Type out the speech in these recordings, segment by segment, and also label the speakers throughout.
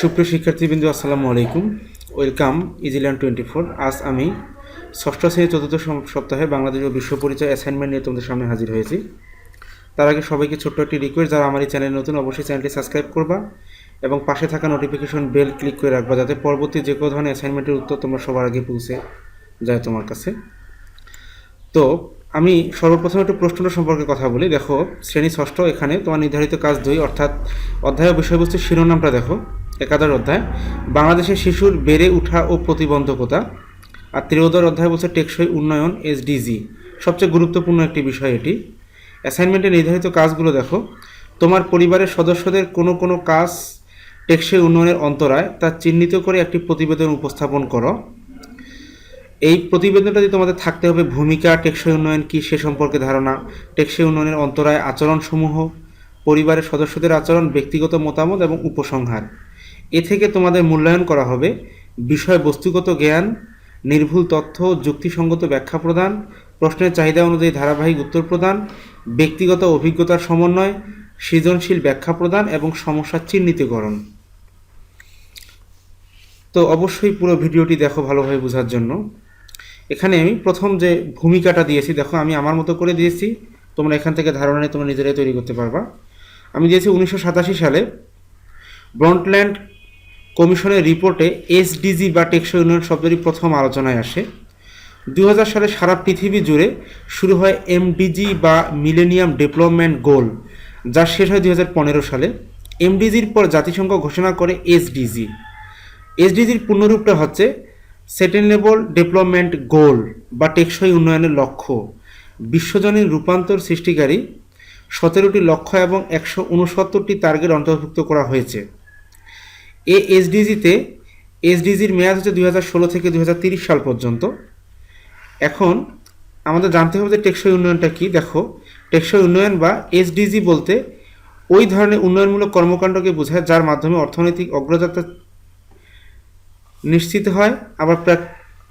Speaker 1: সুপ্রিয় শিক্ষার্থীবৃন্দু, আসসালামু আলাইকুম। Welcome Easyland twenty four. আজ আমি ষষ্ঠ শ্রেণির চতুর্থ সপ্তাহে বাংলাদেশ ও বিশ্ব পরিচয় অ্যাসাইনমেন্ট নিয়ে তোমাদের সামনে হাজির হয়েছি। তার আগে সবাইকে ছোট্ট একটি রিকোয়েস্ট যারা আমার এই চ্যানেল নতুন, অবশ্যই চ্যানেলটি সাবস্ক্রাইব করবা এবং পাশে থাকা নোটিফিকেশন বেল ক্লিক করে রাখবা, যাতে পরবর্তী যে কোনো ধরনের অ্যাসাইনমেন্টের উত্তর তোমরা সবার আগে পৌঁছে যায় তোমার কাছে। তো, আমি সর্বপ্রথম একটু প্রশ্নটা সম্পর্কে কথা বলি। দেখো, শ্রেণি ষষ্ঠ, এখানে তোমার নির্ধারিত কাজ দুই, অর্থাৎ অধ্যায় বিষয়বস্তুর শিরোনামটা দেখো। একাদশ অধ্যায় বাংলাদেশের শিশুর বেড়ে ওঠা ও প্রতিবন্ধকতা। আর ত্রিয়োদশ অধ্যায় বলছে টেকসই উন্নয়ন, এসডিজি। সবচেয়ে গুরুত্বপূর্ণ একটি বিষয় এটি। অ্যাসাইনমেন্টে নির্ধারিত কাজগুলো দেখো। তোমার পরিবারের সদস্যদের কোনো কোনো কাজ টেকসই উন্নয়নের অন্তরায় তা চিহ্নিত করে একটি প্রতিবেদন উপস্থাপন করো। এই প্রতিবেদনটা যদি তোমাদের থাকতে হবে ভূমিকা, টেকসই উন্নয়ন কী সে সম্পর্কে ধারণা, টেকসই উন্নয়নের অন্তরায় আচরণসমূহ, পরিবারের সদস্যদের আচরণ, ব্যক্তিগত মতামত এবং উপসংহার। এ থেকে তোমাদের মূল্যায়ন করা হবে। বিষয় বস্তুগত জ্ঞান, নির্ভুল তথ্য, যুক্তিসঙ্গত ব্যাখ্যা প্রদান, প্রশ্নের চাহিদা অনুযায়ী ধারাবাহিক উত্তর প্রদান, ব্যক্তিগত অভিজ্ঞতার সমন্বয়, সৃজনশীল ব্যাখ্যা প্রদান এবং সমস্যা চিহ্নিতকরণ। তো অবশ্যই পুরো ভিডিওটি দেখো ভালোভাবে বোঝার জন্য। এখানে আমি প্রথম যে ভূমিকাটা দিয়েছি, দেখো আমি আমার মতো করে দিয়েছি, তোমরা এখান থেকে ধারণা নিয়ে তোমরা নিজেরাই তৈরি করতে পারবা। আমি দিয়েছি উনিশশো সাতাশি সালে ব্রন্টল্যান্ড কমিশনের রিপোর্টে এসডিজি বা টেকসই উন্নয়ন শব্দটি প্রথম আলোচনায় আসে। দু হাজার সালে সারা পৃথিবী জুড়ে শুরু হয় এমডিজি বা মিলেনিয়াম ডেভেলপমেন্ট গোল, যা শেষ হয় দুই হাজার পনেরো সালে। এমডিজির পর জাতিসংঘ ঘোষণা করে এসডিজি। এসডিজির পূর্ণরূপটা হচ্ছে সেটেনেবল ডেভেলপমেন্ট গোল বা টেকসই উন্নয়নের লক্ষ্য। বিশ্বজনীন রূপান্তর সৃষ্টিকারী সতেরোটি লক্ষ্য এবং একশো উনসত্তরটি টার্গেট অন্তর্ভুক্ত করা হয়েছে। এ এসডিজিতে এসডিজির মেয়াদ হচ্ছে দুই থেকে দুই সাল পর্যন্ত। এখন আমাদের জানতে হবে যে টেকসই উন্নয়নটা কি। দেখো, টেকসই উন্নয়ন বা এসডিজি বলতে ওই ধরনের উন্নয়নমূলক কর্মকাণ্ডকে বোঝায়, যার মাধ্যমে অর্থনৈতিক অগ্রযাত্রা নিশ্চিত হয়, আবার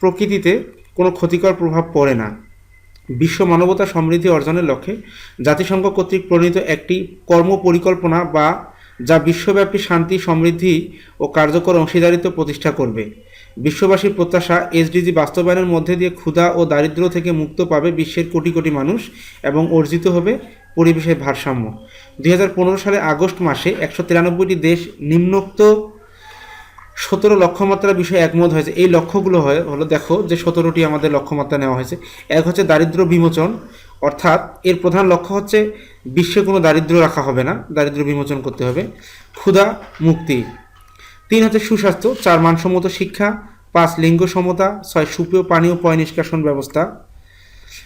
Speaker 1: প্রকৃতিতে কোনো ক্ষতিকর প্রভাব পড়ে না। বিশ্ব মানবতা সমৃদ্ধি অর্জনের লক্ষ্যে জাতিসংঘ কর্তৃক প্রণীত একটি কর্ম পরিকল্পনা বা যা বিশ্বব্যাপী শান্তি, সমৃদ্ধি ও কার্যকর অংশীদারিত্ব প্রতিষ্ঠা করবে। বিশ্ববাসীর প্রত্যাশা এসডিজি বাস্তবায়নের মধ্যে দিয়ে ক্ষুধা ও দারিদ্র্য থেকে মুক্ত পাবে বিশ্বের কোটি কোটি মানুষ এবং অর্জিত হবে পরিবেশের ভারসাম্য। দুই হাজার পনেরো সালে আগস্ট মাসে একশো তিরানব্বইটি দেশ নিম্নোক্ত সতেরো লক্ষ্যমাত্রা বিষয়ে একমত হয়েছে। এই লক্ষ্যগুলো হয়, হলো দেখো যে সতেরোটি আমাদের লক্ষ্যমাত্রা নেওয়া হয়েছে। এক হচ্ছে দারিদ্র বিমোচন অর্থাৎ এর প্রধান লক্ষ্য হচ্ছে বিশ্বে কোনো দারিদ্র রাখা হবে না, দারিদ্র বিমোচন করতে হবে। ক্ষুধা, মুক্তি। তিন হচ্ছে সুস্বাস্থ্য, চার মানসম্মত শিক্ষা, পাঁচ লিঙ্গ সমতা, ছয় সুপেয় পানি ও পয় নিষ্কাশন ব্যবস্থা।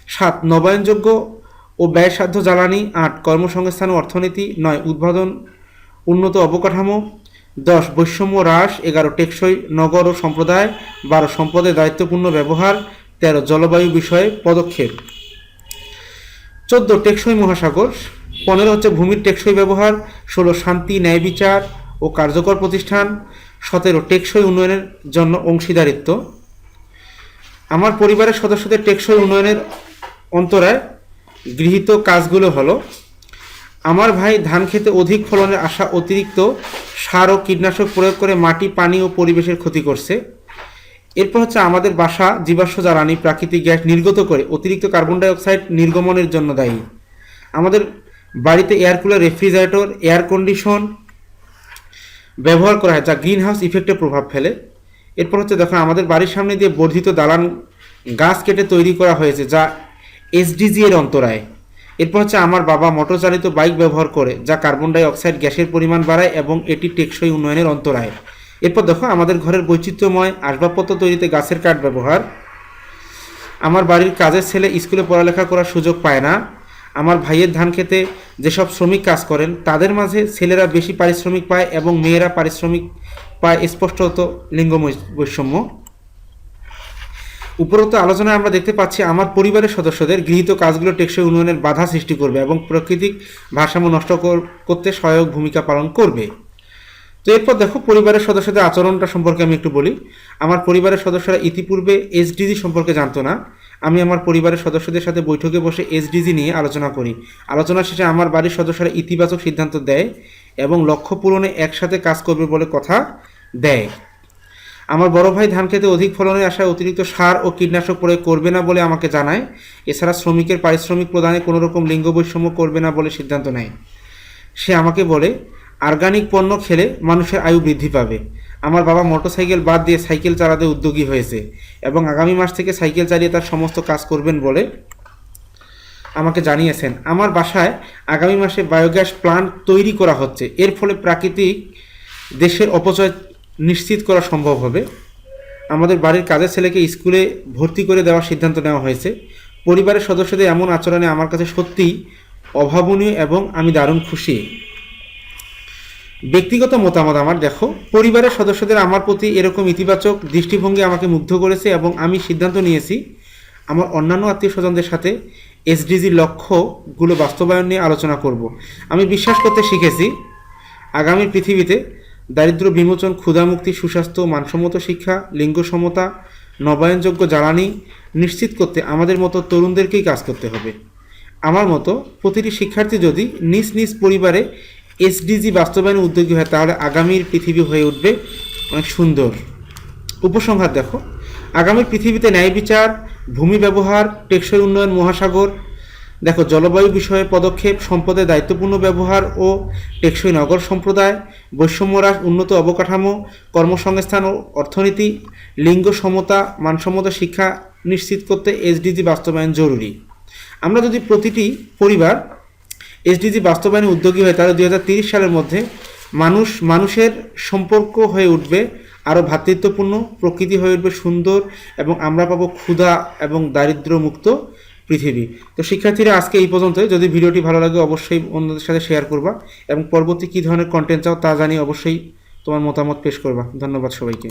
Speaker 1: সাত, নবায়নযোগ্য ও ব্যয়সাধ্য জ্বালানি। আট, কর্মসংস্থান ও অর্থনীতি। নয়, উদ্ভাবন, উন্নত অবকাঠামো। দশ, বৈষম্য হ্রাস। এগারো, টেকসই নগর ও সম্প্রদায়। বারো সম্পদের দায়িত্বপূর্ণ ব্যবহার। তেরো, জলবায়ু বিষয়ে পদক্ষেপ। চোদ্দ টেকসই মহাসাগর, পনেরো হচ্ছে ভূমির টেকসই ব্যবহার, ষোলো শান্তি, ন্যায় বিচার ও কার্যকর প্রতিষ্ঠান, সতেরো টেকসই উন্নয়নের জন্য অংশীদারিত্ব। আমার পরিবারের সদস্যদের টেকসই উন্নয়নের অন্তরায় গৃহীত কাজগুলো হলো, আমার ভাই ধান খেতে অধিক ফলনের আশা অতিরিক্ত সার ও কীটনাশক প্রয়োগ করে মাটি, পানি ও পরিবেশের ক্ষতি করছে। এরপর হচ্ছে আমাদের বাসা জীবাশ্ম জ্বালানি প্রাকৃতিক গ্যাস নির্গত করে অতিরিক্ত কার্বন ডাই অক্সাইড নির্গমনের জন্য দায়ী। আমাদের বাড়িতে air cooler refrigerator air condition ব্যবহার করা হয়, যা গ্রিন হাউস ইফেক্টে প্রভাব ফেলে। এরপর হচ্ছে দেখো, আমাদের বাড়ির সামনে দিয়ে বর্ধিত দালান গাছ কেটে তৈরি করা হয়েছে, যা এসডিজি এর অন্তরায়। এরপর হচ্ছে আমার বাবা মোটর চালিত বাইক ব্যবহার করে, যা কার্বন ডাই অক্সাইড গ্যাসের পরিমাণ বাড়ায় এবং এটি টেকসই উন্নয়নের অন্তরায়। এরপর দেখো, আমাদের ঘরের বৈচিত্র্যময় আসবাবপত্র তৈরিতে গাছের কাঠ ব্যবহার। আমার বাড়ির কাজের ছেলে স্কুলে পড়ালেখা করার সুযোগ পায় না। আমার ভাইয়ের ধান খেতে যেসব শ্রমিক কাজ করেন, তাদের মাঝে ছেলেরা বেশি পারিশ্রমিক পায় এবং মেয়েরা পারিশ্রমিক পায় স্পষ্টত লিঙ্গ বৈষম্য। উপরোক্ত আলোচনায় আমরা দেখতে পাচ্ছি, আমার পরিবারের সদস্যদের গৃহীত কাজগুলো টেকসই উন্নয়নের বাধা সৃষ্টি করবে এবং প্রাকৃতিক ভারসাম্য নষ্ট করতে সহায়ক ভূমিকা পালন করবে। তো এরপর দেখো পরিবারের সদস্যদের আচরণটা সম্পর্কে আমি একটু বলি। আমার পরিবারের সদস্যরা ইতিপূর্বে এসডিজি সম্পর্কে জানতো না। আমি আমার পরিবারের সদস্যদের সাথে বৈঠকে বসে এসডিজি নিয়ে আলোচনা করি। আলোচনা শেষে আমার বাড়ির সদস্যরা ইতিবাচক সিদ্ধান্ত দেয় এবং লক্ষ্য পূরণে একসাথে কাজ করবে বলে কথা দেয়। আমার বড় ভাই ধান খেতে অধিক ফলনের আশায় অতিরিক্ত সার ও কীটনাশক প্রয়োগ করবে না বলে আমাকে জানায়। এছাড়া শ্রমিকের পারিশ্রমিক প্রদানে কোনো রকম লিঙ্গ বৈষম্য করবে না বলে সিদ্ধান্ত নেয়। সে আমাকে বলে অর্গানিক পণ্য খেলে মানুষের আয়ু বৃদ্ধি পাবে। আমার বাবা মোটরসাইকেল বাদ দিয়ে সাইকেল চালাতে উদ্যোগী হয়েছে এবং আগামী মাস থেকে সাইকেল চালিয়ে তার সমস্ত কাজ করবেন বলে আমাকে জানিয়েছেন। আমার বাসায় আগামী মাসে বায়োগ্যাস প্লান্ট তৈরি করা হচ্ছে। এর ফলে প্রাকৃতিক দেশের অপচয় নিশ্চিত করা সম্ভব হবে। আমাদের বাড়ির কাজের ছেলেকে স্কুলে ভর্তি করে দেওয়ার সিদ্ধান্ত নেওয়া হয়েছে। পরিবারের সদস্যদের এমন আচরণে আমার কাছে সত্যিই অভাবনীয় এবং আমি দারুণ খুশি। ব্যক্তিগত মতামত আমার, দেখো। পরিবারের সদস্যদের আমার প্রতি এরকম ইতিবাচক দৃষ্টিভঙ্গি আমাকে মুগ্ধ করেছে এবং আমি সিদ্ধান্ত নিয়েছি আমার অন্যান্য আত্মীয় স্বজনদের সাথে এসডিজির লক্ষ্যগুলো বাস্তবায়ন নিয়ে আলোচনা করব। আমি বিশ্বাস করতে শিখেছি, আগামী পৃথিবীতে দারিদ্র বিমোচন ক্ষুধামুক্তি সুস্বাস্থ্য, মানসম্মত শিক্ষা, লিঙ্গ সমতা, নবায়নযোগ্য জ্বালানি নিশ্চিত করতে আমাদের মতো তরুণদেরকেই কাজ করতে হবে। আমার মতো প্রতিটি শিক্ষার্থী যদি নিজ নিজ পরিবারে এসডিজি বাস্তবায়নে উদ্যোগী হয় তাহলে আগামীর পৃথিবী হয়ে উঠবে অনেক সুন্দর। উপসংহার দেখো। আগামী পৃথিবীতে ন্যায় বিচার, ভূমি ব্যবহার, টেকসই উন্নয়ন, মহাসাগর, দেখো, জলবায়ু বিষয়ে পদক্ষেপ, সম্পদের দায়িত্বপূর্ণ ব্যবহার ও টেকসই নগর সম্প্রদায়, বৈষম্য হ্রাস, উন্নত অবকাঠামো, কর্মসংস্থান ও অর্থনীতি, লিঙ্গ সমতা, মানসম্মত শিক্ষা নিশ্চিত করতে এসডিজি বাস্তবায়ন জরুরি। আমরা যদি প্রতিটি পরিবার এসডিজি বাস্তবায়নে উদ্যোগী হয় তাহলে দুই সালের মধ্যে মানুষ, মানুষের সম্পর্ক হয়ে উঠবে, আরও ভ্রাতৃত্বপূর্ণ প্রকৃতি হয়ে উঠবে সুন্দর এবং আমরা পাবো ক্ষুধা এবং দারিদ্র্যমুক্ত পৃথিবী। তো শিক্ষার্থীরা, আজকে এই পর্যন্তই। যদি ভিডিওটি ভালো লাগে, অবশ্যই অন্যদের সাথে শেয়ার করবা এবং পরবর্তী কী ধরনের কন্টেন্ট চাও তা জানিয়ে অবশ্যই তোমার মতামত পেশ করবা। ধন্যবাদ সবাইকে।